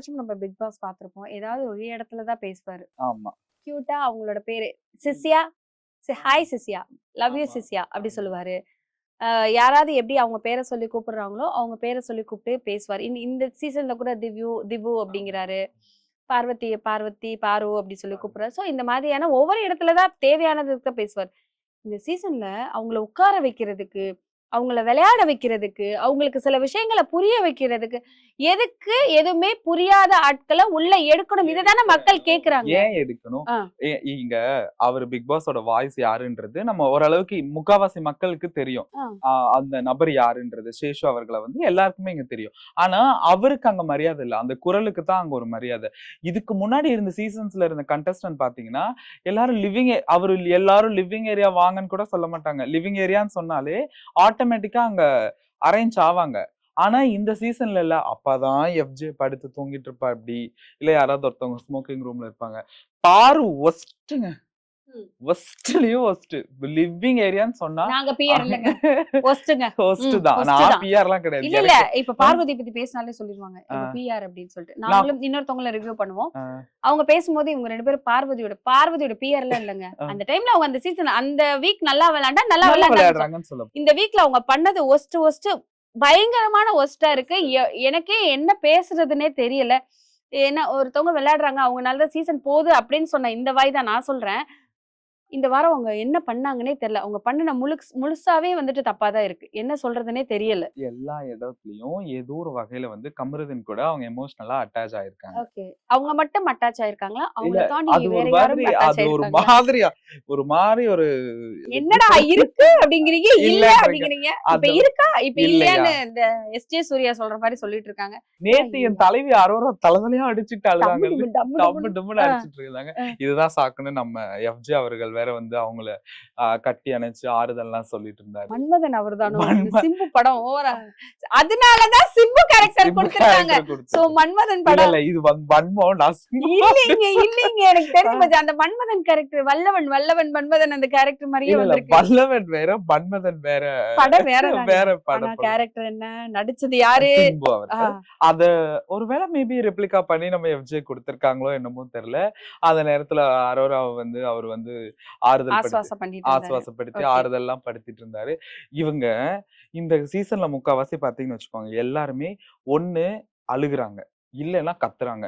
வருஷம் நம்ம big pass பார்த்திருப்போம். ஏதாவது ஒரு இடத்துல தான் பேசுவாரு. ஆமா. கியூட்டா அவங்களோட பேரு சிசியா ஹாய் சிசியா லவ் யூ. சிசியா அப்படி சொல்லுவாரு. யாராவது எப்படி அவங்க பேரை சொல்லி கூப்பிடுறாங்களோ அவங்க பேரை சொல்லி கூப்பிட்டு பேசுவார். இந்த இந்த சீசன்ல கூட திவ்யூ திவு அப்படிங்கிறாரு. பார்வதி பார்வதி பாரு அப்படி சொல்லி கூப்பிடுறாரு. ஸோ இந்த மாதிரியான ஒவ்வொரு இடத்துல தான் தேவையானதுக்கு பேசுவார். இந்த சீசன்ல அவங்கள உட்கார வைக்கிறதுக்கு அவங்கள விளையாட வைக்கிறதுக்கு அவங்களுக்கு சில விஷயங்களை புரிய வைக்கிறதுக்கு எதுக்கு எதுவுமே புரியாத ஆட்களை உள்ள எடுக்கணும். இதுதானே மக்கள் கேக்குறாங்க. ஏன் எடுக்கணும்? இங்க அவர் பிக் பாஸோட வாய்ஸ் யாருன்றது நம்ம ஓரளவுக்கு முக்காவாசி மக்களுக்கு தெரியும். அந்த நபர் யாருன்றது சேஷு அவர்களை வந்து எல்லாருக்குமே இங்க தெரியும். ஆனா அவருக்கு அங்க மரியாதை இல்ல. அந்த குரலுக்கு தான் அங்க ஒரு மரியாதை. இதுக்கு முன்னாடி இருந்த சீசன்ஸ்ல இருந்த கண்டஸ்டன்ட் பாத்தீங்கன்னா எல்லாரும் லிவிங் அவரு எல்லாரும் லிவிங் ஏரியா வாங்கன்னு கூட சொல்ல மாட்டாங்க. லிவிங் ஏரியான்னு சொன்னாலே ஆட்டோமேட்டிக்கா அங்க அரேஞ்ச் ஆவாங்க. ஆனா இந்த சீசன்ல இல்ல. அப்பதான் எஃப்ஜே படுத்து தூங்கிட்டு இருப்பா இப்படி இல்ல யாராவது ஒருத்தவங்க ஸ்மோக்கிங் ரூம்ல இருப்பாங்க. பாரு ஒஸ்ட்டுங்க ஒஸ்ட்லயும் ஒஸ்ட் லிவிங் ஏரியான்னு சொன்னா நாங்க பிஆர் இல்லைங்க. ஒஸ்ட்டுங்க ஹோஸ்ட் ம், தான். நான் தான். பிஆர்லாம் கிடையாது. இல்ல இல்ல. இப்ப பார்வதி பத்தி பேசினாலே சொல்லிடுவாங்க. பிஆர் அப்படின்னு சொல்லிட்டு. நாங்களும் இன்னொருத்தவங்கள ரிவ்யூ பண்ணுவோம். அவங்க பேசும்போது இவங்க ரெண்டு பேரும் பார்வதியோட பார்வதியோட பிஆர்ல இல்லங்க. ஆ. அந்த டைம்ல அவங்க அந்த சீசன் அந்த வீக் நல்லா விளையாண்டா நல்லா விளையாடுறாங்கன்னு இந்த வீக்ல அவங்க பண்ணது ஒஸ்ட் ஒஸ்ட் பயங்கரமான ஒஸ்டா இருக்கு. எனக்கே என்ன பேசுறதுனே தெரியல. ஏன்னா ஒருத்தவங்க விளையாடுறாங்க. அவங்கனால தான் சீசன் போகுது அப்படின்னு சொன்ன இந்த வாய் தான் நான் சொல்றேன். இந்த வாரம் அவங்க என்ன பண்ணாங்கன்னே தெரியல அவங்க பண்ணின முழு முழுசாவே வந்துட்டு தப்பா தான் இருக்கு. என்ன சொல்றதுனே தெரியல. எல்லா இடத்துலயும் ஏதோ ஒரு வகையில வந்து கமருதன் கூட அவங்க எமோஷனலா அட்டாச் ஆயிருக்காங்க. ஓகே. அவங்க மட்டும் அட்டாச் ஆயிருக்காங்களா? அவங்கள இல்ல, தாண்டி அது வேற ஒரு யாரும் மாதிரி அது ஒரு மாதிரி ஒரு என்னடா இருக்கு அப்படிங்கிறீங்க? இல்ல. அப்படிங்கிறீங்க? இப்ப இருக்கா? இப்ப இல்லையா? இல்லையான்னு இந்த எஸ் ஜே சூர்யா சொல்ற மாதிரி சொல்லிட்டு இருக்காங்க. நேத்து என் தலைவி அரோரா தலைவலியா அடிச்சுட்டு அழுதாங்க. டம்மு டும்முன்னு. அடிச்சிட்டு ஆ. இதுதான் சாக்குன்னு நம்ம எஃப்ஜே அவர்கள் வேற வந்து அவங்கள கட்டி அணைச்சு ஆறுதல்லாம் சொல்லிட்டு இருந்தாரு. மன்மதன் இந்த சிம்பு படம் ஓவரா அதனாலதான் சிம்பு கேரக்டர் கொடுத்திருக்காங்க. சோ. மன்மதன் படம் இல்ல இது வன்மம் நான் இல்லைங்க இல்லைங்க எனக்கு தெரிஞ்சு. அந்த மன்மதன் கேரக்டர் வல்லவன் வல்லவன் மன்மதன் அந்த கேரக்டர் மாதிரியே வந்திருக்கு. வல்லவன் வேற மன்மதன் வேற படம் வேற வேற படம் கேரக்டர் என்ன? நடிச்சது யாரு? அத ஒருவேளை மேபி ரெப்ளிகா பண்ணி நம்ம எஃப்ஜே கொடுத்திருக்காங்களோ என்னமோ தெரியல. அந்த நேரத்துல அரோரா வந்து அவர் வந்து ஆறுதல். ஆசுவாசப்படுத்தி Okay. ஆறுதல்லாம் படுத்திட்டு இருந்தாரு இவங்க இந்த சீசன்ல முக்காவாசி பாத்தீங்கன்னு வச்சுக்கோங்க எல்லாருமே ஒண்ணு அழுகுறாங்க இல்லைன்னா கத்துறாங்க